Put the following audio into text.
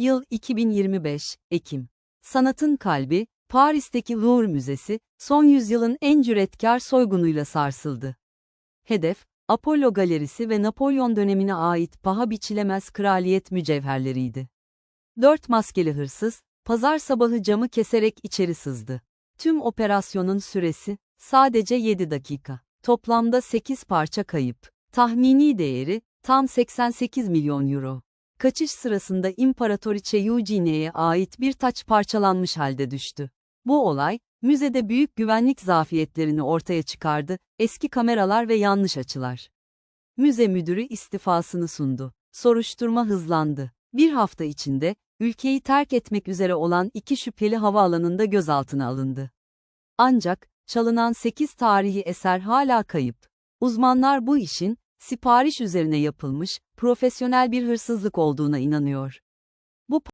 Yıl 2025, Ekim. Sanatın kalbi, Paris'teki Louvre Müzesi, son yüzyılın en cüretkar soygunuyla sarsıldı. Hedef, Apollo Galerisi ve Napolyon dönemine ait paha biçilemez kraliyet mücevherleriydi. Dört maskeli hırsız, pazar sabahı camı keserek içeri sızdı. Tüm operasyonun süresi, sadece 7 dakika. Toplamda 8 parça kayıp. Tahmini değeri, tam 88 milyon euro. Kaçış sırasında İmparatoriçe Eugenie'ye ait bir taç parçalanmış halde düştü. Bu olay, müzede büyük güvenlik zafiyetlerini ortaya çıkardı, eski kameralar ve yanlış açılar. Müze müdürü istifasını sundu. Soruşturma hızlandı. Bir hafta içinde, ülkeyi terk etmek üzere olan iki şüpheli havaalanında gözaltına alındı. Ancak, çalınan 8 tarihi eser hala kayıp. Uzmanlar bu işin, sipariş üzerine yapılmış, profesyonel bir hırsızlık olduğuna inanıyor.